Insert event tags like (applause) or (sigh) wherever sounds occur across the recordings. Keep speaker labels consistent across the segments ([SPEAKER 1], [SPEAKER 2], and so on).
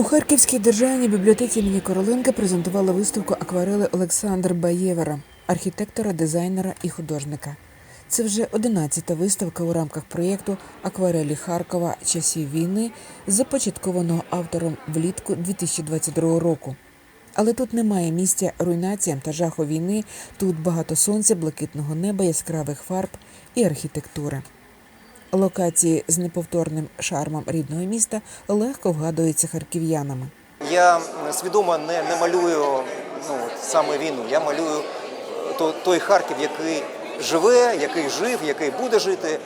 [SPEAKER 1] У Харківській державній бібліотеці імені Короленка презентували виставку акварели Олександра Баєвера, архітектора, дизайнера і художника. Це вже 11-та виставка у рамках проєкту Акварелі Харкова часів війни, започаткованого автором влітку 2022 року. Але тут немає місця руйнаціям та жаху війни. Тут багато сонця, блакитного неба, яскравих фарб і архітектури. Локації з неповторним шармом рідного міста легко вгадуються харків'янами.
[SPEAKER 2] Я свідомо не, не малюю ну, саме війну. Я малюю е, то- той Харків, який живе, який жив, який буде жити.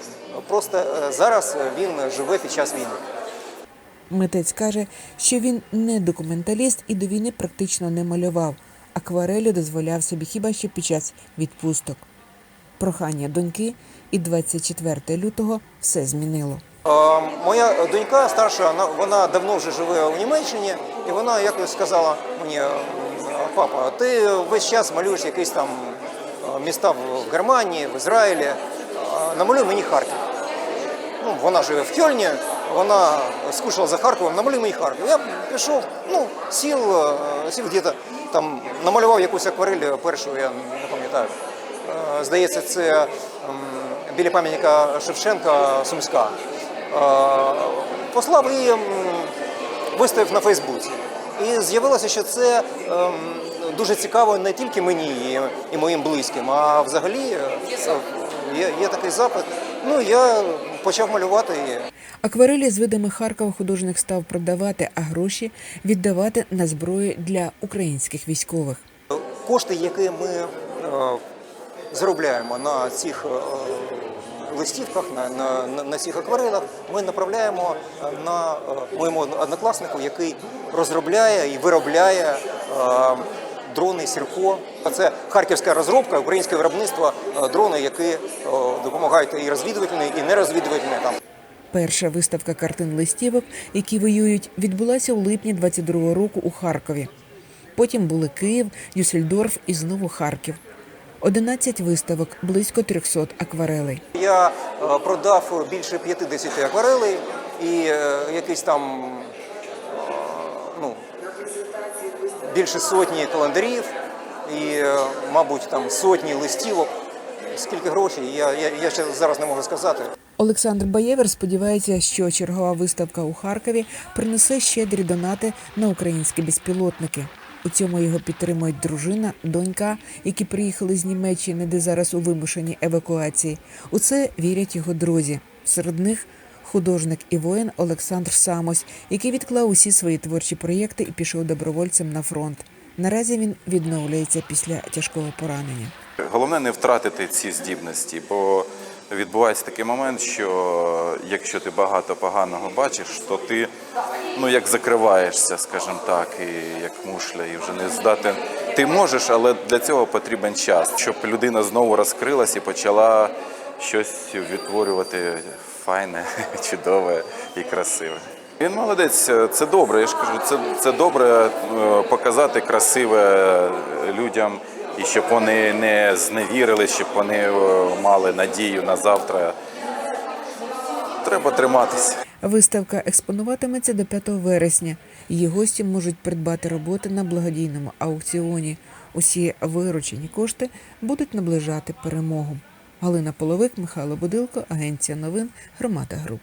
[SPEAKER 2] Просто е, зараз він живе під час війни.
[SPEAKER 1] Митець каже, що він не документаліст і до війни практично не малював. Акварелю дозволяв собі хіба що під час відпусток. Прохання доньки і 24 лютого все змінило.
[SPEAKER 2] Моя донька старша, вона, давно вже живе у Німеччині, і вона якось сказала мені, папа, ти весь час малюєш якісь там міста в Германії, в Ізраїлі. Намалюй мені Харків. Ну, вона живе в Кьольні, вона скучила за Харковом, намалюй мені Харків. Я пішов, ну, сів, сів где-то, там, намалював якусь акварель першу, я не пам'ятаю. Е, Здається, це біля пам'ятника Шевченка Сумська. Е, Послав і виставив на Фейсбуці. І з'явилося, що це ем, дуже цікаво не тільки мені і, моїм близьким, а взагалі е, є, є такий запит. Ну, я почав малювати.
[SPEAKER 1] Акварелі з видами Харкова художник став продавати, а гроші віддавати на зброю для українських військових.
[SPEAKER 2] Кошти, які ми заробляємо на цих е, листівках, на, на, на, на цих акварелах, ми направляємо на е, моєму однокласнику, який розробляє і виробляє е, дрони Сірко. Це харківська розробка, українське виробництво е, дрони, які е, допомагають і розвідувальні, і нерозвідувальні там.
[SPEAKER 1] Перша виставка картин листівок, які воюють, відбулася у липні 22-го року у Харкові. Потім були Київ, Дюссельдорф і знову Харків. 11 виставок, близько 300 акварелей.
[SPEAKER 2] Я е, продав більше 50 акварелей і е, якісь там е, ну, більше сотні календарів і, мабуть, там сотні листівок. Скільки грошей, я, я, я ще зараз не можу сказати.
[SPEAKER 1] Олександр Баєвер сподівається, що чергова виставка у Харкові принесе щедрі донати на українські безпілотники. У цьому його підтримують дружина, донька, які приїхали з Німеччини, де зараз у вимушеній евакуації. У це вірять його друзі. Серед них художник і воїн Олександр Самось, який відклав усі свої творчі проєкти і пішов добровольцем на фронт. Наразі він відновлюється після тяжкого поранення.
[SPEAKER 3] Головне не втратити ці здібності, бо відбувається такий момент, що якщо ти багато поганого бачиш, то ти ну як закриваєшся, скажімо так, і як мушля, і вже не здати. Ти можеш, але для цього потрібен час, щоб людина знову розкрилась і почала щось відтворювати файне, (laughs) чудове і красиве. Він молодець, це добре. Я ж кажу, це, це добре е, показати красиве людям, і щоб вони не зневірили, щоб вони е, мали надію на завтра. Треба триматися.
[SPEAKER 1] Виставка експонуватиметься до 5 вересня. Її гості можуть придбати роботи на благодійному аукціоні. Усі виручені кошти будуть наближати перемогу. Галина Половик, Михайло Будилко, Агенція новин, Громада Груп.